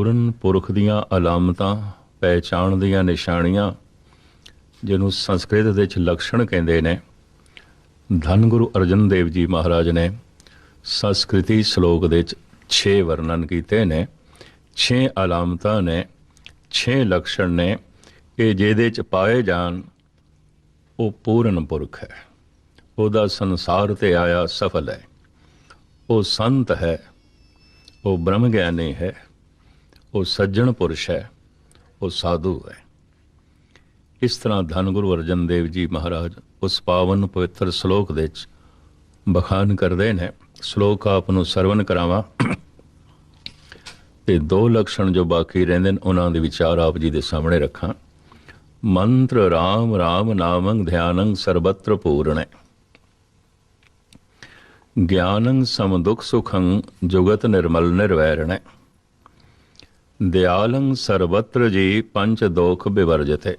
ਪੂਰਨ ਪੁਰਖ ਦੀਆਂ ਅਲਾਮਤਾਂ, ਪਹਿਚਾਣ ਦੀਆਂ ਨਿਸ਼ਾਨੀਆਂ, ਜਿਹਨੂੰ ਸੰਸਕ੍ਰਿਤ ਦੇ ਵਿੱਚ ਲਕਸ਼ਣ ਕਹਿੰਦੇ ਨੇ, ਧੰਨ ਗੁਰੂ ਅਰਜਨ ਦੇਵ ਜੀ ਮਹਾਰਾਜ ਨੇ ਸੰਸਕ੍ਰਿਤੀ ਸ਼ਲੋਕ ਦੇ ਵਿੱਚ 6 ਵਰਣਨ ਕੀਤੇ ਨੇ 6 ਅਲਾਮਤਾਂ ਨੇ 6 ਲਕਸ਼ਣ ਨੇ, ਕਿ ਜਿਹਦੇ ਚ ਪਾਏ ਜਾਣ, ਉਹ ਪੂਰਨ ਪੁਰਖ ਹੈ। ਉਹਦਾ ਸੰਸਾਰ ਤੇ ਆਇਆ ਸਫਲ ਹੈ। ਉਹ ਸੰਤ ਹੈ। ਉਹ ਬ੍ਰਹਮ ਗਿਆਨੀ ਹੈ। ਉਹ ਸੱਜਣ ਪੁਰਸ਼ ਹੈ, ਉਹ ਸਾਧੂ ਹੈ। ਇਸ ਤਰ੍ਹਾਂ ਧੰਨ ਗੁਰੂ ਅਰਜਨ ਦੇਵ ਜੀ ਮਹਾਰਾਜ ਉਸ ਪਾਵਨ ਪਵਿੱਤਰ ਸ਼ਲੋਕ ਦੇ ਵਿੱਚ ਬਖਾਨ ਕਰਦੇ ਨੇ। ਸ਼ਲੋਕ ਆਪ ਨੂੰ ਸਰਵਨ ਕਰਾਵਾਂ। ਤੇ ਦੋ ਲਕਸ਼ਣ ਜੋ ਬਾਕੀ ਰਹਿੰਦੇ ਨੇ, ਉਹਨਾਂ ਦੇ ਵਿਚਾਰ ਆਪ ਜੀ ਦੇ ਸਾਹਮਣੇ ਰੱਖਾਂ। ਮੰਤਰ RAM RAM ਨਾਮੰ ਧਿਆਨੰ ਸਰਬਤਰ ਪੂਰਣੈ। ਗਿਆਨੰ ਸਮ ਦੁਖ ਸੁਖੰ ਜੁਗਤ ਨਿਰਮਲ ਨਿਰਵੈਰਣੈ। ਦਿਆਲੰ ਸਰਬਤਰ ਜੀ ਪੰਚ ਦੋਖ ਵਿਵਰਜਤੇ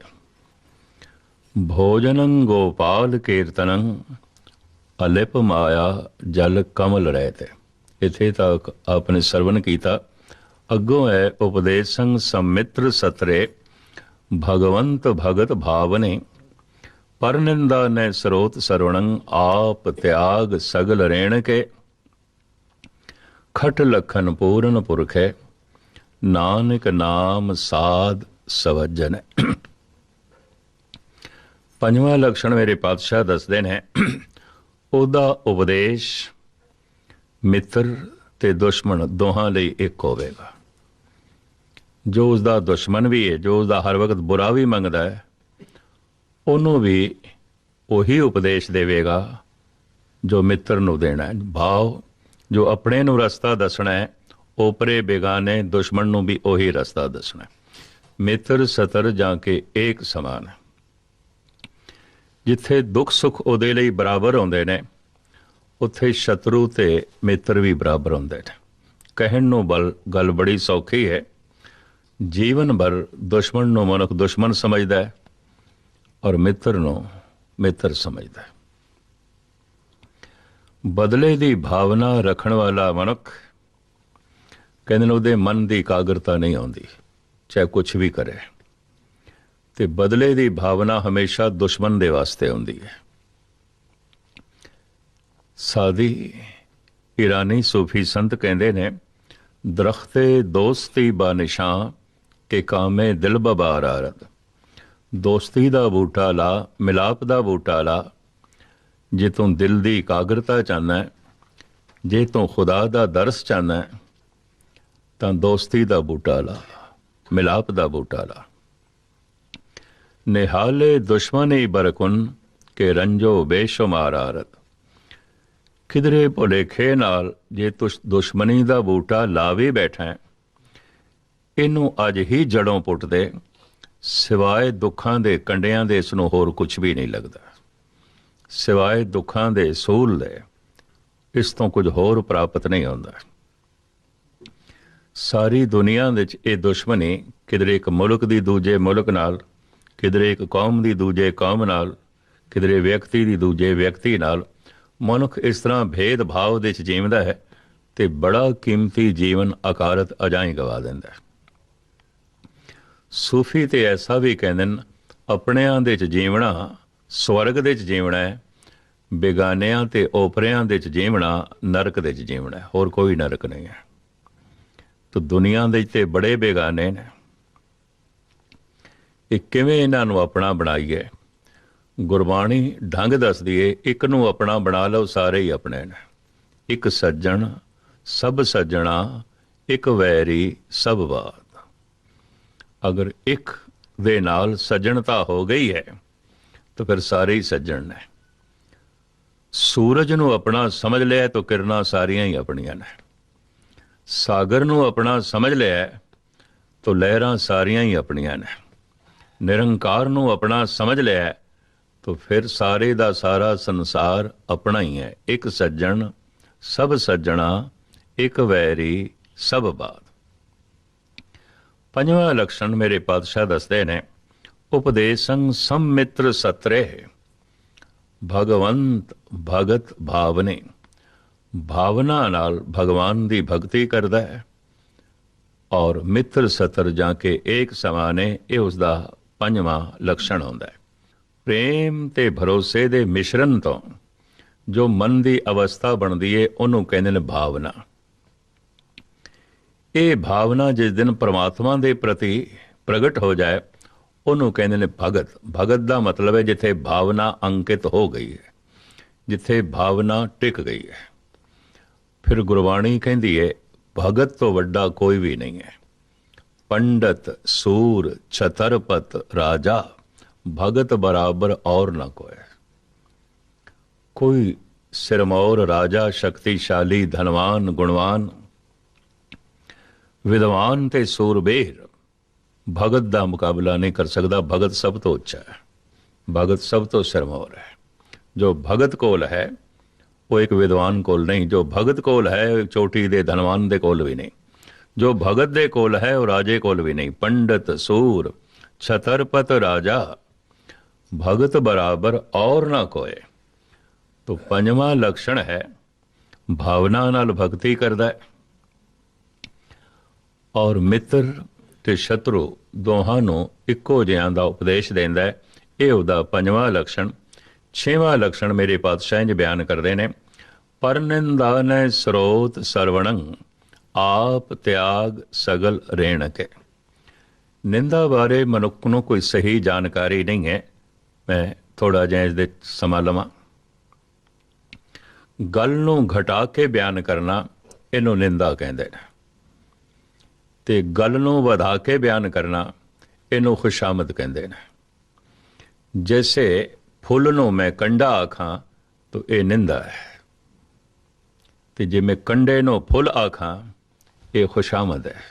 ਭੋਜਨੰ ਗੋਪਾਲ ਕੀਰਤਨੰ, ਅਲਿਪ ਮਾਇਆ ਜਲ ਕਮਲ ਰਹਿਤੇ ਇਥੇ ਤੱਕ ਆਪਨੇ ਸਰਵਨ ਕੀਤਾ। ਅੱਗੋਂ ਹੈ ਉਪਦੇਸੰ ਸੰਮਿਤਰ ਸਤਰੇ, ਭਗਵੰਤ ਭਗਤ ਭਾਵਨੇ। ਪਰਨਿੰਦਾ ਨੇ ਸਰੋਤ ਸਰਵਣੰ, ਆਪ ਤਿਆਗ ਸਗਲ ਰੇਣ ਕੇ ਖਟ ਲਖਨ ਪੂਰਨ ਪੁਰਖੇ ਨਾਨਕ ਨਾਮ ਸਾਧ ਸਵਜਨ। ਪੰਜਵਾਂ ਲਕਸ਼ਣ ਮੇਰੇ ਪਾਤਸ਼ਾਹ ਦੱਸਦੇ ਨੇ, ਉਹਦਾ ਉਪਦੇਸ਼ ਮਿੱਤਰ ਤੇ ਦੁਸ਼ਮਣ ਦੋਹਾਂ ਲਈ ਇੱਕ ਹੋਵੇਗਾ। ਜੋ ਉਸ ਦਾ ਦੁਸ਼ਮਣ ਵੀ ਹੈ, ਜੋ ਉਸ ਦਾ ਹਰ ਵਕਤ ਬੁਰਾ ਵੀ ਮੰਗਦਾ ਹੈ, ਉਹਨੂੰ ਵੀ ਉਹੀ ਉਪਦੇਸ਼ ਦੇਵੇਗਾ ਜੋ ਮਿੱਤਰ ਨੂੰ ਦੇਣਾ ਹੈ। ਭਾਵ ਜੋ ਆਪਣੇ ਨੂੰ ਰਸਤਾ ਦੱਸਣਾ ਹੈ ਓਪਰੇ ਬੇਗਾਨੇ ਦੁਸ਼ਮਣ ਨੂੰ ਵੀ ਉਹੀ ਰਸਤਾ ਦੱਸਣਾ ਮਿੱਤਰ, ਸਤਰ ਜਾਂ ਕੇ ਏਕ ਸਮਾਨ ਜਿੱਥੇ ਦੁੱਖ ਸੁੱਖ ਉਹਦੇ ਲਈ ਬਰਾਬਰ ਹੁੰਦੇ ਨੇ, ਉੱਥੇ ਸ਼ਤਰੂ ਤੇ ਮਿੱਤਰ ਵੀ ਬਰਾਬਰ ਹੁੰਦੇ ਨੇ। ਕਹਿਣ ਨੂੰ ਬਲ, ਗੱਲ ਬੜੀ ਸੌਖੀ ਹੈ। ਜੀਵਨ ਭਰ ਦੁਸ਼ਮਣ ਨੂੰ ਮਨੁੱਖ ਦੁਸ਼ਮਣ ਸਮਝਦਾ ਹੈ ਔਰ ਮਿੱਤਰ ਨੂੰ ਮਿੱਤਰ ਸਮਝਦਾ ਹੈ। ਬਦਲੇ ਦੀ ਭਾਵਨਾ ਰੱਖਣ ਵਾਲਾ ਮਨੁੱਖ ਕਹਿੰਦੇ ਨੇ ਉਹਦੇ ਮਨ ਦੀ ਇਕਾਗਰਤਾ ਨਹੀਂ ਆਉਂਦੀ, ਚਾਹੇ ਕੁਝ ਵੀ ਕਰੇ। ਤੇ ਬਦਲੇ ਦੀ ਭਾਵਨਾ ਹਮੇਸ਼ਾ ਦੁਸ਼ਮਣ ਦੇ ਵਾਸਤੇ ਹੁੰਦੀ ਹੈ। ਸਾਦੀ ਇਰਾਨੀ ਸੂਫੀ ਸੰਤ ਕਹਿੰਦੇ ਨੇ, ਦਰਖਤੇ ਦੋਸਤੀ ਬਾ ਨਿਸ਼ਾਂ ਕੇ ਕਾਮੇ ਦਿਲ ਬਬਾਰ ਆਰਦ ਦੋਸਤੀ ਦਾ ਬੂਟਾ ਲਾ, ਮਿਲਾਪ ਦਾ ਬੂਟਾ ਲਾ। ਜੇ ਤੂੰ ਦਿਲ ਦੀ ਇਕਾਗਰਤਾ ਚਾਹਨਾ ਜੇ ਤੂੰ ਖੁਦਾ ਦਾ ਦਰਸ ਚਾਹਨਾ ਤਾਂ ਦੋਸਤੀ ਦਾ ਬੂਟਾ ਲਾ ਮਿਲਾਪ ਦਾ ਬੂਟਾ ਲਾ ਨਿਹਾਲੇ ਦੁਸ਼ਮਨੀ ਬਰਕੁਨ ਕੇ ਰੰਜੋ ਬੇਸ਼ੁਮਾਰ ਆਰਤ ਕਿਧਰੇ ਭੁਲੇਖੇ ਨਾਲ ਜੇ ਤੂੰ ਦੁਸ਼ਮਣੀ ਦਾ ਬੂਟਾ ਲਾਵੇ ਬੈਠਾ, ਇਹਨੂੰ ਅੱਜ ਹੀ ਜੜੋਂ ਪੁੱਟ ਦੇ ਸਿਵਾਏ ਦੁੱਖਾਂ ਦੇ ਕੰਡਿਆਂ ਦੇ ਇਸ ਨੂੰ ਹੋਰ ਕੁਝ ਵੀ ਨਹੀਂ ਲੱਗਦਾ। ਸਿਵਾਏ ਦੁੱਖਾਂ ਦੇ ਸੂਲ ਦੇ, ਇਸ ਤੋਂ ਕੁਝ ਹੋਰ ਪ੍ਰਾਪਤ ਨਹੀਂ ਹੁੰਦਾ। ਸਾਰੀ ਦੁਨੀਆ ਵਿੱਚ ਇਹ ਦੁਸ਼ਮਣੀ ਕਿਧਰੇ ਇੱਕ ਮੁਲਕ ਦੀ ਦੂਜੇ ਮੁਲਕ ਨਾਲ, ਕਿਧਰੇ ਇੱਕ ਕੌਮ ਦੀ ਦੂਜੇ ਕੌਮ ਨਾਲ, ਕਿਧਰੇ ਵਿਅਕਤੀ ਦੀ ਦੂਜੇ ਵਿਅਕਤੀ ਨਾਲ, ਮਨੁੱਖ ਇਸ ਤਰ੍ਹਾਂ ਭੇਦ ਭਾਵ ਦੇ ਵਿੱਚ ਜੀਵਦਾ ਹੈ ਤੇ ਬੜਾ ਕੀਮਤੀ ਜੀਵਨ ਅਕਾਰਤ ਅਜਾਈ ਗਵਾ ਦਿੰਦਾ ਹੈ। ਸੂਫੀ ਤੇ ਐਸਾ ਵੀ ਕਹਿੰਦੇ ਨੇ, ਆਪਣਿਆਂ ਦੇ ਚ ਜੀਵਣਾ ਸਵਰਗ ਦੇ ਚ ਜੀਵਣਾ ਹੈ, ਬੇਗਾਨਿਆਂ ਤੇ ਓਪਰਿਆਂ ਦੇ ਚ ਜੀਵਣਾ ਨਰਕ ਦੇ ਚ ਜੀਵਣਾ ਹੈ, ਹੋਰ ਕੋਈ ਨਰਕ ਨਹੀਂ ਹੈ। ਤਾਂ ਦੁਨੀਆ ਦੇ ਤੇ ਬੜੇ ਬੇਗਾਨੇ ਨੇ। ਇਹ ਕਿਵੇਂ ਇਹਨਾਂ ਨੂੰ ਆਪਣਾ ਬਣਾਈਏ? ਗੁਰਬਾਣੀ ਢੰਗ ਦੱਸਦੀ ਏ, ਇੱਕ ਨੂੰ ਆਪਣਾ ਬਣਾ ਲਓ, ਸਾਰੇ ਹੀ ਆਪਣੇ ਨੇ। ਇੱਕ ਸੱਜਣ, ਸਭ ਸੱਜਣਾ, ਇੱਕ ਵੈਰੀ, ਸਭ ਬਾਤ। ਅਗਰ ਇੱਕ ਦੇ ਨਾਲ ਸੱਜਣਤਾ ਹੋ ਗਈ ਹੈ, ਤਾਂ ਫਿਰ ਸਾਰੇ ਹੀ ਸੱਜਣ ਨੇ। ਸੂਰਜ ਨੂੰ ਆਪਣਾ ਸਮਝ ਲਿਆ ਤਾਂ ਕਿਰਨਾਂ ਸਾਰੀਆਂ ਹੀ ਆਪਣੀਆਂ ਨੇ। ਸਾਗਰ ਨੂੰ ਆਪਣਾ ਸਮਝ ਲਿਆ ਤਾਂ ਲਹਿਰਾਂ ਸਾਰੀਆਂ ਹੀ ਆਪਣੀਆਂ ਨੇ। ਨਿਰੰਕਾਰ ਨੂੰ ਆਪਣਾ ਸਮਝ ਲਿਆ ਤਾਂ ਫਿਰ ਸਾਰੇ ਦਾ ਸਾਰਾ ਸੰਸਾਰ ਆਪਣਾ ਹੀ ਹੈ। ਇੱਕ ਸੱਜਣ, ਸਭ ਸੱਜਣਾ, ਇੱਕ ਵੈਰੀ, ਸਭ ਬਾਤ। ਪੰਜਵਾਂ ਲਕਸ਼ਣ ਮੇਰੇ ਪਾਤਸ਼ਾਹ ਦੱਸਦੇ ਨੇ, ਉਪਦੇਸੰ ਸੰਮਿਤਰ ਸਤਰੇ ਭਗਵੰਤ ਭਗਤ ਭਾਵਨੇ। ਭਾਵਨਾ ਨਾਲ ਭਗਵਾਨ ਦੀ ਭਗਤੀ ਕਰਦਾ ਹੈ। ਔਰ ਮਿੱਤਰ ਸਤਰ ਜਾਂ ਕੇ ਏਕ ਸਮਾਨੇ ਇਹ ਉਸ ਦਾ ਪੰਜਵਾਂ ਲਕਸ਼ਣ ਹੁੰਦਾ ਹੈ। ਪ੍ਰੇਮ ਤੇ ਭਰੋਸੇ ਦੇ ਮਿਸ਼ਰਣ ਤੋਂ ਜੋ ਮਨ ਦੀ ਅਵਸਥਾ ਬਣਦੀ ਏ, ਉਹਨੂੰ ਕਹਿੰਦੇ ਨੇ ਭਾਵਨਾ। ਇਹ ਭਾਵਨਾ ਜਿਸ ਦਿਨ ਪ੍ਰਮਾਤਮਾ ਦੇ ਪ੍ਰਤੀ ਪ੍ਰਗਟ ਹੋ ਜਾਏ, ਉਹਨੂੰ ਕਹਿੰਦੇ ਨੇ ਭਗਤ। ਭਗਤ ਦਾ ਮਤਲਬ ਹੈ ਜਿੱਥੇ ਭਾਵਨਾ ਅੰਕਿਤ ਹੋ ਗਈ ਹੈ, ਜਿੱਥੇ ਭਾਵਨਾ ਟਿਕ ਗਈ ਹੈ। ਫਿਰ ਗੁਰਬਾਣੀ ਕਹਿੰਦੀ ਹੈ ਭਗਤ ਤੋਂ ਵੱਡਾ ਕੋਈ ਵੀ ਨਹੀਂ ਹੈ ਪੰਡਤ ਸੂਰ ਛਤਰਪਤ ਰਾਜਾ ਭਗਤ ਬਰਾਬਰ ਔਰ ਨਾ ਕੋਈ ਕੋਈ ਸਿਰਮੌਰ ਰਾਜਾ ਸ਼ਕਤੀਸ਼ਾਲੀ ਧਨਵਾਨ ਗੁਣਵਾਨ ਵਿਦਵਾਨ ਤੇ ਸੂਰਬੀਰ ਭਗਤ ਦਾ ਮੁਕਾਬਲਾ ਨਹੀਂ ਕਰ ਸਕਦਾ ਭਗਤ ਸਭ ਤੋਂ ਉੱਚਾ ਹੈ ਭਗਤ ਸਭ ਤੋਂ ਸਿਰਮੌਰ ਹੈ ਜੋ ਭਗਤ ਕੋਲ ਹੈ ਉਹ ਇੱਕ ਵਿਦਵਾਨ ਕੋਲ ਨਹੀਂ, ਜੋ ਭਗਤ ਕੋਲ ਹੈ, ਚੋਟੀ ਦੇ ਧਨਵਾਨ ਦੇ ਕੋਲ ਵੀ ਨਹੀਂ। ਜੋ ਭਗਤ ਦੇ ਕੋਲ ਹੈ, ਉਹ ਰਾਜੇ ਕੋਲ ਵੀ ਨਹੀਂ। ਪੰਡਤ ਸੂਰ, ਛਤਰਪਤ ਰਾਜਾ, ਭਗਤ ਬਰਾਬਰ ਔਰ ਨਾ ਕੋਏ। ਤੋ ਪੰਜਵਾਂ ਲਕਸ਼ਣ ਹੈ, ਭਾਵਨਾ ਨਾਲ ਭਗਤੀ ਕਰਦਾ ਹੈ। ਔਰ ਮਿੱਤਰ ਤੇ ਸ਼ਤਰੂ ਦੋਹਾਂ ਨੂੰ ਇੱਕੋ ਜਿਹਾਂ ਦਾ ਉਪਦੇਸ਼ ਦਿੰਦਾ ਹੈ। ਇਹ ਉਹਦਾ ਪੰਜਵਾਂ ਲਕਸ਼ਣ ਛੇਵਾਂ ਲਕਸ਼ਣ ਮੇਰੇ ਪਾਤਸ਼ਾਹ ਜੀ ਬਿਆਨ ਕਰਦੇ ਨੇ ਪਰਨਿੰਦਾ ਨੇ ਸਰੋਤ ਸਰਵਣੰ, ਆਪ ਤਿਆਗ ਸਗਲ ਰੇਣ ਕੇ ਨਿੰਦਾ ਬਾਰੇ ਮਨੁੱਖ ਨੂੰ ਕੋਈ ਸਹੀ ਜਾਣਕਾਰੀ ਨਹੀਂ ਹੈ। ਮੈਂ ਥੋੜਾ ਜਿਹਾ ਇਸ ਦੇ ਸਮਾਂ ਲਵਾਂ। ਗੱਲ ਨੂੰ ਘਟਾ ਕੇ ਬਿਆਨ ਕਰਨਾ, ਇਹਨੂੰ ਨਿੰਦਾ ਕਹਿੰਦੇ ਨੇ। ਤੇ ਗੱਲ ਨੂੰ ਵਧਾ ਕੇ ਬਿਆਨ ਕਰਨਾ, ਇਹਨੂੰ ਖੁਸ਼ਾਮਦ ਕਹਿੰਦੇ ਨੇ। ਜੈਸੇ ਫੁੱਲ ਨੂੰ ਮੈਂ ਕੰਡਾ ਆਖਾਂ, ਤਾਂ ਇਹ ਨਿੰਦਾ ਹੈ। ਤੇ ਜੇ ਮੈਂ ਕੰਡੇ ਨੂੰ ਫੁੱਲ ਆਖਾਂ, ਇਹ ਖੁਸ਼ਾਮਦ ਹੈ।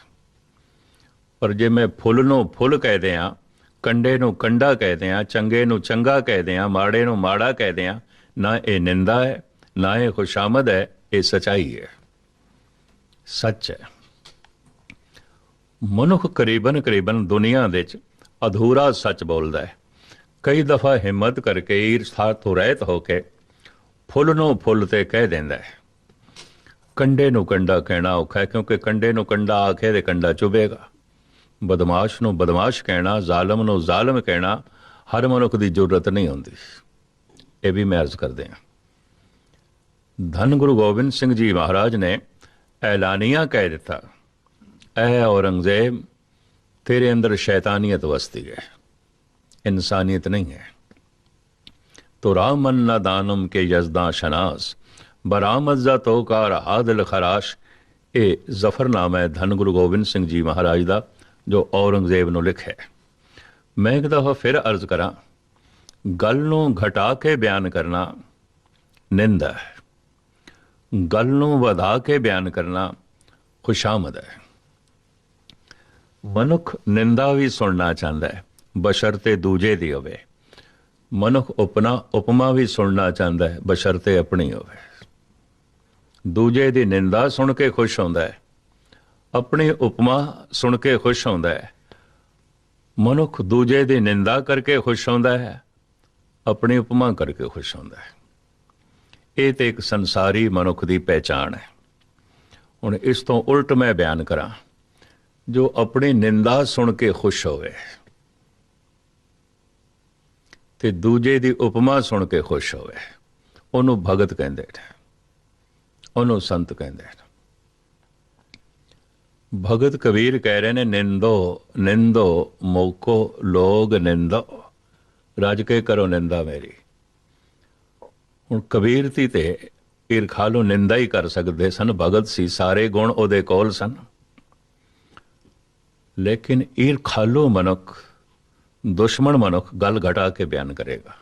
ਪਰ ਜੇ ਮੈਂ ਫੁੱਲ ਨੂੰ ਫੁੱਲ ਕਹਿ ਦਿਆਂ ਕੰਡੇ ਨੂੰ ਕੰਡਾ ਕਹਿ ਦਿਆਂ ਚੰਗੇ ਨੂੰ ਚੰਗਾ ਕਹਿ ਦਿਆਂ ਮਾੜੇ ਨੂੰ ਮਾੜਾ ਕਹਿ ਦਿਆਂ, ਨਾ ਇਹ ਨਿੰਦਾ ਹੈ, ਨਾ ਇਹ ਖੁਸ਼ਾਮਦ ਹੈ, ਇਹ ਸਚਾਈ ਹੈ। ਸੱਚ ਹੈ। ਮਨੁੱਖ ਕਰੀਬਨ ਕਰੀਬਨ ਦੁਨੀਆ ਦੇ ਵਿੱਚ ਅਧੂਰਾ ਸੱਚ ਬੋਲਦਾ ਹੈ। ਕਈ ਦਫਾ ਹਿੰਮਤ ਕਰਕੇ ਈਰਖਾ ਤੋਂ ਰਹਿਤ ਹੋ ਕੇ ਫੁੱਲ ਨੂੰ ਫੁੱਲ ਤੇ ਕਹਿ ਦਿੰਦਾ ਹੈ। ਕੰਡੇ ਨੂੰ ਕੰਡਾ ਕਹਿਣਾ ਔਖਾ ਹੈ, ਕਿਉਂਕਿ ਕੰਡੇ ਨੂੰ ਕੰਡਾ ਆਖੇ ਦੇ ਕੰਡਾ ਚੁਬੇਗਾ ਬਦਮਾਸ਼ ਨੂੰ ਬਦਮਾਸ਼ ਕਹਿਣਾ, ਜ਼ਾਲਮ ਨੂੰ ਜ਼ਾਲਮ ਕਹਿਣਾ, ਹਰ ਮਨੁੱਖ ਦੀ ਜ਼ਰੂਰਤ ਨਹੀਂ ਹੁੰਦੀ। ਇਹ ਵੀ ਮੈਂ ਅਰਜ਼ ਕਰਦੇ ਹਾਂ। ਧੰਨ ਗੁਰੂ ਗੋਬਿੰਦ ਸਿੰਘ ਜੀ ਮਹਾਰਾਜ ਨੇ ਐਲਾਨੀਆਂ ਕਹਿ ਦਿੱਤਾ, ਐ ਔਰੰਗਜ਼ੇਬ, ਤੇਰੇ ਅੰਦਰ ਸ਼ੈਤਾਨੀਅਤ ਵਸਦੀ ਹੈ। ਇਨਸਾਨੀਅਤ ਨਹੀਂ ਹੈ तो रामन न दानम के यजदा शनास बरामद जा तो कार आदल खराश ਇਹ ਜ਼ਫਰਨਾਮਾ ਹੈ ਧੰਨ ਗੁਰੂ ਗੋਬਿੰਦ ਸਿੰਘ ਜੀ ਮਹਾਰਾਜ ਦਾ ਜੋ ਔਰੰਗਜ਼ੇਬ ਨੂੰ ਲਿਖਿਆ ਮੈਂ ਇੱਕ ਦਫਾ ਫਿਰ ਅਰਜ਼ ਕਰਾਂ ਗੱਲ ਨੂੰ ਘਟਾ ਕੇ ਬਿਆਨ ਕਰਨਾ ਨਿੰਦਾ ਹੈ ਗੱਲ ਨੂੰ ਵਧਾ ਕੇ ਬਿਆਨ ਕਰਨਾ ਖੁਸ਼ਾਮਦ ਹੈ ਮਨੁੱਖ ਨਿੰਦਾ ਵੀ ਸੁਣਨਾ ਚਾਹੁੰਦਾ ਹੈ ਬਸ਼ਰ 'ਤੇ ਦੂਜੇ ਦੀ ਹੋਵੇ। ਮਨੁੱਖ ਉਪਨਾ ਉਪਮਾ ਵੀ ਸੁਣਨਾ ਚਾਹੁੰਦਾ ਹੈ, ਬਸ਼ਰ 'ਤੇ ਆਪਣੀ ਹੋਵੇ। ਦੂਜੇ ਦੀ ਨਿੰਦਾ ਸੁਣ ਕੇ ਖੁਸ਼ ਹੁੰਦਾ ਹੈ। ਆਪਣੀ ਉਪਮਾ ਸੁਣ ਕੇ ਖੁਸ਼ ਹੁੰਦਾ ਹੈ। ਮਨੁੱਖ ਦੂਜੇ ਦੀ ਨਿੰਦਾ ਕਰਕੇ ਖੁਸ਼ ਹੁੰਦਾ ਹੈ, ਆਪਣੀ ਉਪਮਾ ਕਰਕੇ ਖੁਸ਼ ਹੁੰਦਾ ਹੈ। ਇਹ ਤੇ ਇੱਕ ਸੰਸਾਰੀ ਮਨੁੱਖ ਦੀ ਪਹਿਚਾਣ ਹੈ। ਹੁਣ ਇਸ ਤੋਂ ਉਲਟ ਮੈਂ ਬਿਆਨ ਕਰਾਂ, ਜੋ ਆਪਣੀ ਨਿੰਦਾ ਸੁਣ ਕੇ ਖੁਸ਼ ਹੋਵੇ। ਤੇ ਦੂਜੇ ਦੀ ਉਪਮਾ ਸੁਣ ਕੇ ਖੁਸ਼ ਹੋਵੇ। ਉਹਨੂੰ ਭਗਤ ਕਹਿੰਦੇ ਨੇ। ਉਹਨੂੰ ਸੰਤ ਕਹਿੰਦੇ ਨੇ। ਭਗਤ ਕਬੀਰ ਕਹਿ ਰਹੇ ਨੇ, ਨਿੰਦੋ ਨਿੰਦੋ, ਮੋਕੋ ਲੋਗ ਨਿੰਦੋ। ਰਜ ਕੇ ਕਰੋ ਨਿੰਦਾ ਮੇਰੀ। ਹੁਣ ਕਬੀਰ ਤੀ ਤੇ ਈਰਖਾ ਨੂੰ ਨਿੰਦਾ ਹੀ ਕਰ ਸਕਦੇ ਸਨ। ਭਗਤ ਸੀ, ਸਾਰੇ ਗੁਣ ਉਹਦੇ ਕੋਲ ਸਨ। ਲੇਕਿਨ ਈਰਖਾਲੂ ਮਨੁੱਖ ਦੁਸ਼ਮਣ ਮਨੁੱਖ ਗੱਲ ਘਟਾ ਕੇ ਬਿਆਨ ਕਰੇਗਾ,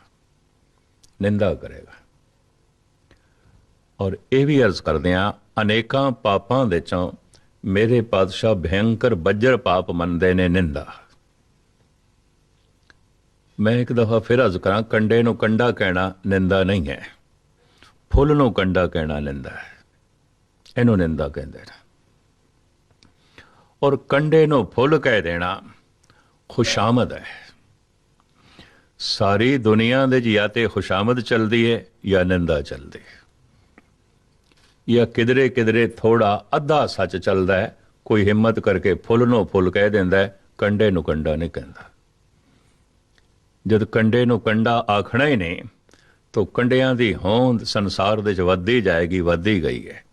ਨਿੰਦਾ ਕਰੇਗਾ। ਔਰ ਇਹ ਵੀ ਅਰਜ਼ ਕਰਦੇ ਆ ਅਨੇਕਾਂ ਪਾਪਾਂ ਦੇ ਚੋਂ ਮੇਰੇ ਪਾਤਸ਼ਾਹ ਭਯੰਕਰ ਬੱਜਰ ਪਾਪ ਮੰਨਦੇ ਨੇ ਨਿੰਦਾ। ਮੈਂ ਇੱਕ ਦਫਾ ਫਿਰ ਅਰਜ਼ ਕਰਾਂ, ਕੰਡੇ ਨੂੰ ਕੰਡਾ ਕਹਿਣਾ ਨਿੰਦਾ ਨਹੀਂ ਹੈ। ਫੁੱਲ ਨੂੰ ਕੰਡਾ ਕਹਿਣਾ ਨਿੰਦਾ ਹੈ। ਇਹਨੂੰ ਨਿੰਦਾ ਕਹਿੰਦੇ ਨੇ। ਔਰ ਕੰਡੇ ਨੂੰ ਫੁੱਲ ਕਹਿ ਦੇਣਾ ਖੁਸ਼ਾਮਦ ਹੈ। ਸਾਰੀ ਦੁਨੀਆ ਦੇ ਜੀ ਤੇ ਖੁਸ਼ਾਮਦ ਚੱਲਦੀ ਹੈ ਜਾਂ ਨਿੰਦਾ ਚੱਲਦੀ? ਹੈ ਜਾਂ ਕਿਧਰੇ ਕਿਧਰੇ ਥੋੜਾ ਅੱਧਾ ਸੱਚ ਚੱਲਦਾ ਹੈ ਕੋਈ ਹਿੰਮਤ ਕਰਕੇ ਫੁੱਲ ਨੂੰ ਫੁੱਲ ਕਹਿ ਦਿੰਦਾ ਹੈ, ਕੰਡੇ ਨੂੰ ਕੰਡਾ ਨਹੀਂ ਕਹਿੰਦਾ। ਜਦ ਕੰਡੇ ਨੂੰ ਕੰਡਾ ਆਖਣਾ ਹੀ ਨਹੀਂ ਤਾਂ ਕੰਡਿਆਂ ਦੀ ਹੋਂਦ ਸੰਸਾਰ ਦੇ ਚ ਵੱਧਦੀ ਜਾਏਗੀ ਵੱਧਦੀ ਗਈ ਹੈ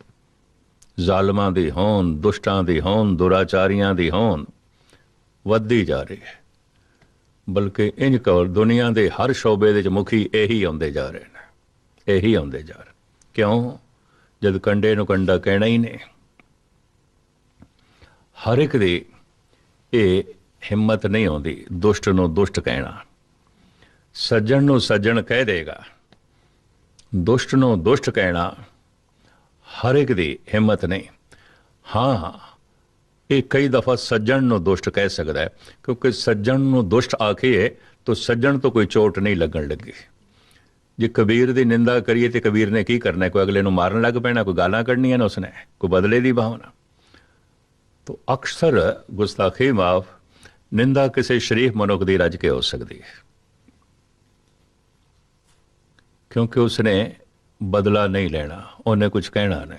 ਜ਼ਾਲਮਾਂ ਦੀ ਹੋਂਦ ਦੁਸ਼ਟਾਂ ਦੀ ਹੋਂਦ ਦੁਰਾਚਾਰੀਆਂ ਦੀ ਹੋਂਦ ਵੱਧਦੀ ਜਾ ਰਹੀ ਹੈ ਬਲਕਿ ਇੰਜ ਕਵਰ ਦੁਨੀਆ ਦੇ ਹਰ ਸ਼ੋਬੇ ਦੇ ਵਿੱਚ ਮੁਖੀ ਇਹੀ ਆਉਂਦੇ ਜਾ ਰਹੇ ਨੇ। ਇਹੀ ਆਉਂਦੇ ਜਾ ਰਹੇ। ਕਿਉਂ? ਜਦ ਕੰਡੇ ਨੂੰ ਕੰਡਾ ਕਹਿਣਾ ਹੀ ਨਹੀਂ। ਹਰ ਇੱਕ ਦੀ ਇਹ ਹਿੰਮਤ ਨਹੀਂ ਆਉਂਦੀ ਦੁਸ਼ਟ ਨੂੰ ਦੁਸ਼ਟ ਕਹਿਣਾ। ਸੱਜਣ ਨੂੰ ਸੱਜਣ ਕਹਿ ਦੇਗਾ। ਦੁਸ਼ਟ ਨੂੰ ਦੁਸ਼ਟ ਕਹਿਣਾ ਹਰ ਇੱਕ ਦੀ ਹਿੰਮਤ ਨਹੀਂ। ਹਾਂ। ਇਹ ਕਈ ਦਫਾ ਸੱਜਣ ਨੂੰ ਦੁਸ਼ਟ ਕਹਿ ਸਕਦਾ ਹੈ, ਕਿਉਂਕਿ ਸੱਜਣ ਨੂੰ ਦੁਸ਼ਟ ਆਖੀਏ ਤਾਂ ਸੱਜਣ ਤੋਂ ਕੋਈ ਚੋਟ ਨਹੀਂ ਲੱਗਣ ਲੱਗੀ। ਜੇ ਕਬੀਰ ਦੀ ਨਿੰਦਾ ਕਰੀਏ ਤੇ ਕਬੀਰ ਨੇ ਕੀ ਕਰਨਾ ਕੋਈ ਅਗਲੇ ਨੂੰ ਮਾਰਨ ਲੱਗ ਪੈਣਾ, ਕੋਈ ਗਾਲਾਂ ਕੱਢਣੀਆਂ ਨੇ ਉਸਨੇ, ਕੋਈ ਬਦਲੇ ਦੀ ਭਾਵਨਾ। ਤੋ ਅਕਸਰ ਗੁਸਤਾਖੀ ਮਾਫ, ਨਿੰਦਾ ਕਿਸੇ ਸ਼ਰੀਫ ਮਨੁੱਖ ਦੀ ਰੱਜ ਕੇ ਹੋ ਸਕਦੀ ਹੈ। ਕਿਉਂਕਿ ਉਸਨੇ ਬਦਲਾ ਨਹੀਂ ਲੈਣਾ, ਉਹਨੇ ਕੁਝ ਕਹਿਣਾ ਨਹੀਂ।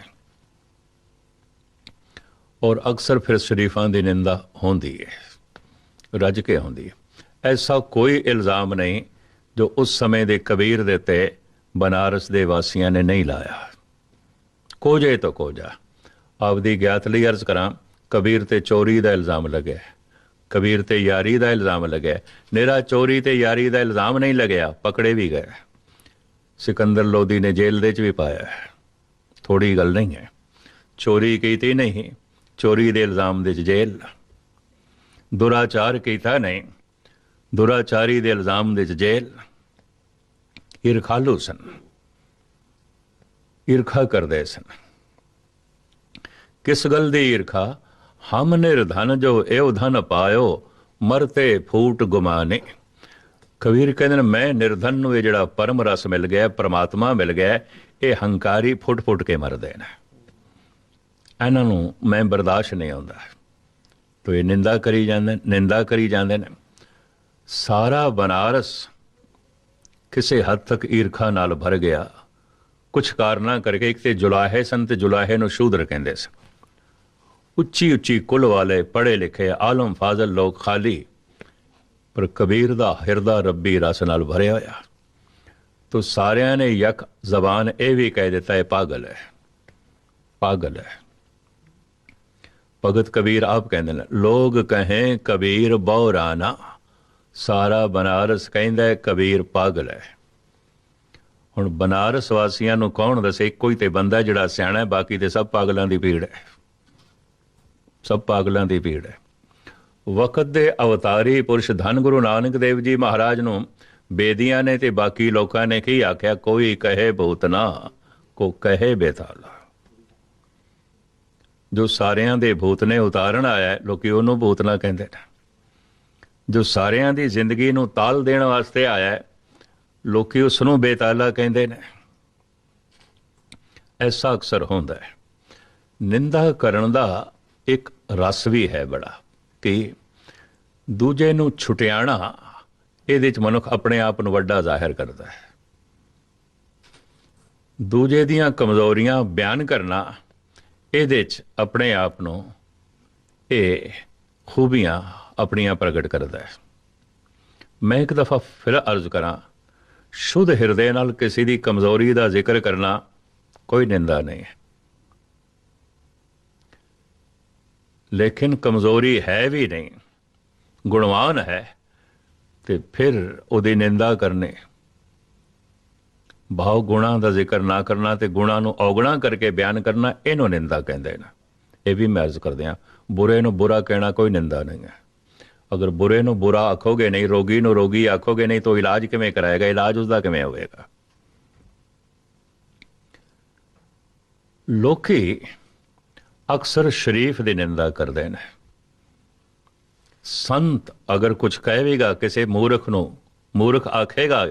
ਔਰ ਅਕਸਰ ਫਿਰ ਸ਼ਰੀਫਾਂ ਦੀ ਨਿੰਦਾ ਹੁੰਦੀ ਹੈ ਰੱਜ ਕੇ ਹੁੰਦੀ ਹੈ ਐਸਾ ਕੋਈ ਇਲਜ਼ਾਮ ਨਹੀਂ ਜੋ ਉਸ ਸਮੇਂ ਦੇ ਕਬੀਰ ਦੇ ਤੇ ਬਨਾਰਸ ਦੇ ਵਾਸੀਆਂ ਨੇ ਨਹੀਂ ਲਾਇਆ। ਕੋਜੇ ਤੋਂ ਕੋਜਾ ਆਪਦੀ ਗਿਆਤ ਲਈ ਅਰਜ਼ ਕਰਾਂ, ਕਬੀਰ ਤੇ ਚੋਰੀ ਦਾ ਇਲਜ਼ਾਮ ਲੱਗਿਆ। ਕਬੀਰ ਤੇ ਯਾਰੀ ਦਾ ਇਲਜ਼ਾਮ ਲੱਗਿਆ। ਨੇਰਾ ਚੋਰੀ ਤੇ ਯਾਰੀ ਦਾ ਇਲਜ਼ਾਮ ਨਹੀਂ ਲੱਗਿਆ, ਪਕੜੇ ਵੀ ਗਏ। ਸਿਕੰਦਰ ਲੋਦੀ ਨੇ ਜੇਲ੍ਹ ਦੇ ਚ ਵੀ ਪਾਇਆ। ਥੋੜੀ ਗੱਲ ਨਹੀਂ ਹੈ। ਚੋਰੀ ਕੀਤੀ ਨਹੀਂ। ਚੋਰੀ ਦੇ ਇਲਜ਼ਾਮ ਦੇ ਚ ਜੇਲ੍ਹ ਦੁਰਾਚਾਰ ਕੀਤਾ ਨਹੀਂ ਦੁਰਾਚਾਰੀ ਦੇ ਇਲਜ਼ਾਮ ਦੇ ਚ ਜੇਲ੍ਹ ਈਰਖਾਲੂ ਸਨ ਈਰਖਾ ਕਰਦੇ ਸਨ ਕਿਸ ਗੱਲ ਦੀ ਈਰਖਾ ਹਮ ਨਿਰਧਨ ਜੋ ਇਹ ਧਨ ਪਾਇਓ ਮਰਤੇ ਫੂਟ ਗੁਮਾਨੇ ਕਬੀਰ ਕਹਿੰਦੇ ਨੇ ਮੈਂ ਨਿਰਧਨ ਨੂੰ ਇਹ ਜਿਹੜਾ ਪਰਮ ਰਸ ਮਿਲ ਗਿਆ ਪ੍ਰਮਾਤਮਾ ਮਿਲ ਗਿਆ ਇਹ ਹੰਕਾਰੀ ਫੁੱਟ ਫੁੱਟ ਕੇ ਮਰਦੇ ਨੇ ਇਹਨਾਂ ਨੂੰ ਮੈਂ ਬਰਦਾਸ਼ਤ ਨਹੀਂ ਆਉਂਦਾ। ਤੋ ਇਹ ਨਿੰਦਾ ਕਰੀ ਜਾਂਦੇ, ਨਿੰਦਾ ਕਰੀ ਜਾਂਦੇ ਨੇ। ਸਾਰਾ ਬਨਾਰਸ ਕਿਸੇ ਹੱਦ ਤੱਕ ਈਰਖਾ ਨਾਲ ਭਰ ਗਿਆ। ਕੁਝ ਕਾਰਨਾ ਕਰਕੇ ਇੱਕ ਤੇ ਜੁਲਾਹੇ ਸਨ ਤੇ ਜੁਲਾਹੇ ਨੂੰ ਸ਼ੂਦਰ ਕਹਿੰਦੇ ਸਨ। ਉੱਚੀ ਉੱਚੀ ਕੁੱਲ ਵਾਲੇ ਪੜ੍ਹੇ ਲਿਖੇ ਆਲਮ ਫਾਜ਼ਲ ਲੋਕ ਖਾਲੀ, ਪਰ ਕਬੀਰ ਦਾ ਹਿਰਦਾ ਰੱਬੀ ਰਸ ਨਾਲ ਭਰਿਆ ਹੋਇਆ। ਤੋ ਸਾਰਿਆਂ ਨੇ ਯਕ ਜ਼ਬਾਨ ਇਹ ਵੀ ਕਹਿ ਦਿੱਤਾ ਹੈ ਪਾਗਲ ਹੈ। ਪਾਗਲ ਹੈ। ਭਗਤ ਕਬੀਰ ਆਪ ਕਹਿੰਦੇ ਨੇ, ਲੋਗ ਕਹੇ ਕਬੀਰ ਬੌਰਾਨਾ ਸਾਰਾ ਬਨਾਰਸ ਕਹਿੰਦਾ ਕਬੀਰ ਪਾਗਲ ਹੈ। ਹੁਣ ਬਨਾਰਸ ਵਾਸੀਆਂ ਨੂੰ ਕੌਣ ਦੱਸੇ, ਇੱਕੋ ਹੀ ਤੇ ਬੰਦਾ ਜਿਹੜਾ ਸਿਆਣਾ ਹੈ, ਬਾਕੀ ਤੇ ਸਭ ਪਾਗਲਾਂ ਦੀ ਭੀੜ ਹੈ। ਸਭ ਪਾਗਲਾਂ ਦੀ ਭੀੜ ਹੈ। ਵਕਤ ਦੇ ਅਵਤਾਰੀ ਪੁਰਸ਼ ਧੰਨ ਗੁਰੂ ਨਾਨਕ ਦੇਵ ਜੀ ਮਹਾਰਾਜ ਨੂੰ ਬੇਦੀਆਂ ਨੇ ਤੇ ਬਾਕੀ ਲੋਕਾਂ ਨੇ ਕੀ ਆਖਿਆ, ਕੋਈ ਕਹੇ ਭੂਤਨਾ ਕੋ ਕਹੇ ਬੇਤਾਲਾ। ਜੋ ਸਾਰਿਆਂ ਦੇ ਭੂਤ ਨੇ ਉਤਾਰਨ ਆਇਆ ਹੈ, ਲੋਕੀ ਉਹਨੂੰ ਭੂਤਨਾ ਕਹਿੰਦੇ ਨੇ। ਜੋ ਸਾਰਿਆਂ ਦੀ ਜ਼ਿੰਦਗੀ ਨੂੰ ਤਾਲ ਦੇਣ ਵਾਸਤੇ ਆਇਆ ਹੈ, ਲੋਕੀ ਉਸ ਨੂੰ ਬੇਤਾਲਾ ਕਹਿੰਦੇ ਨੇ। ਐਸਾ ਅਕਸਰ ਹੁੰਦਾ ਹੈ। ਨਿੰਦਾ ਕਰਨ ਦਾ ਇੱਕ ਰਸ ਵੀ ਹੈ ਬੜਾ ਕਿ ਦੂਜੇ ਨੂੰ ਛੁਟਿਆਣਾ ਇਹਦੇ ਚ ਮਨੁੱਖ ਆਪਣੇ ਆਪ ਨੂੰ ਵੱਡਾ ਜ਼ਾਹਿਰ ਕਰਦਾ ਹੈ। ਦੂਜੇ ਦੀਆਂ ਕਮਜ਼ੋਰੀਆਂ ਬਿਆਨ ਕਰਨਾ ਇਹਦੇ ਚ ਆਪਣੇ ਆਪ ਨੂੰ ਇਹ ਖੂਬੀਆਂ ਆਪਣੀਆਂ ਪ੍ਰਗਟ ਕਰਦਾ ਹੈ। ਮੈਂ ਇੱਕ ਦਫਾ ਫਿਰ ਅਰਜ਼ ਕਰਾਂ, ਸ਼ੁੱਧ ਹਿਰਦੇ ਨਾਲ ਕਿਸੇ ਦੀ ਕਮਜ਼ੋਰੀ ਦਾ ਜ਼ਿਕਰ ਕਰਨਾ ਕੋਈ ਨਿੰਦਾ ਨਹੀਂ ਹੈ। ਲੇਕਿਨ ਕਮਜ਼ੋਰੀ ਹੈ ਵੀ ਨਹੀਂ, ਗੁਣਵਾਨ ਹੈ ਤੇ ਫਿਰ ਉਹਦੀ ਨਿੰਦਾ ਕਰਨੇ ਭਾਵ ਗੁਣਾ ਦਾ ਜ਼ਿਕਰ ਨਾ ਕਰਨਾ ਤੇ ਗੁਣਾ ਨੂੰ ਔਗਣਾ ਕਰਕੇ ਬਿਆਨ ਕਰਨਾ, ਇਹਨੂੰ ਨਿੰਦਾ ਕਹਿੰਦੇ ਨੇ। ਇਹ ਵੀ ਮੈਂ ਅਰਜ਼ ਕਰਦੇ ਆ ਬੁਰੇ ਨੂੰ ਬੁਰਾ ਕਹਿਣਾ ਕੋਈ ਨਿੰਦਾ ਨਹੀਂ ਹੈ। ਅਗਰ ਬੁਰੇ ਨੂੰ ਬੁਰਾ ਆਖੋਗੇ ਨਹੀਂ, ਰੋਗੀ ਨੂੰ ਰੋਗੀ ਆਖੋਗੇ ਨਹੀਂ, ਤਾਂ ਇਲਾਜ ਕਿਵੇਂ ਕਰਾਏਗਾ? ਇਲਾਜ ਉਸਦਾ ਕਿਵੇਂ ਹੋਵੇਗਾ ਲੋਕੀ ਅਕਸਰ ਸ਼ਰੀਫ ਦੀ ਨਿੰਦਾ ਕਰਦੇ ਨੇ। ਸੰਤ ਅਗਰ ਕੁਝ ਕਹੇਗਾ ਕਿਸੇ ਮੂਰਖ ਨੂੰ, ਮੂਰਖ ਆਖੇਗਾ